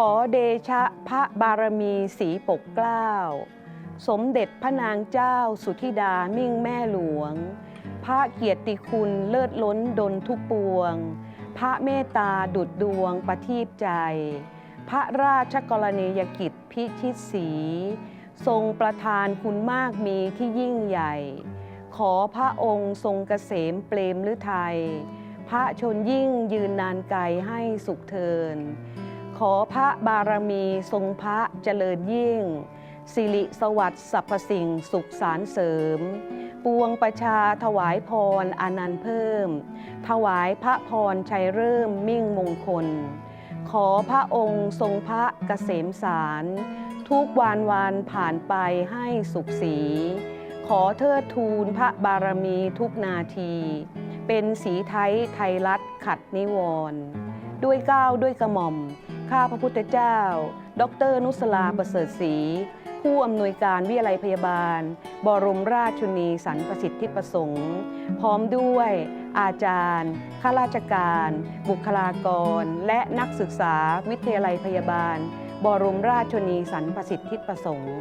ขอเดชะพระบารมีสีปกเกล้า สมเด็จพระนางเจ้าสุธิดามิ่งแม่หลวง พระเกียรติคุณเลิศล้นดนทุกปวง พระเมตตาดุดดวงประทีปใจ พระราชกรณียกิจพิชิตศรีทรงประทานคุณมากมีที่ยิ่งใหญ่ ขอพระองค์ทรงเกษมเปรมฤทัยพระชนยิ่งยืนนานไกลให้สุขเทิน ขอพระบารมีทรงพระเจริญยิ่ง สิริสวัสดิ์สรรพสิ่งสุขสารเสริม ปวงประชาถวายพรอานันต์เพิ่ม ถวายพระพรชัยเริ่มมิ่งมงคล ขอพระองค์ทรงพระเกษมสาร ทุกวานวานผ่านไปให้สุขสี ขอเทิดทูลพระบารมีทุกนาที เป็นสีไทยไทยรัฐขัดนิวรณ์ด้วยก้าวด้วยกระหม่อม ข้าพระพุทธเจ้า ดรนุสลาประเสริฐศรีผู้อำนวยการวิทยาลัยพยาบาล บรมราชชนีสันประสิทธิประสงค์ พร้อมด้วยอาจารย์ ข้าราชการ บุคลากร และนักศึกษาวิทยาลัยพยาบาล บรมราชชนีสันประสิทธิประสงค์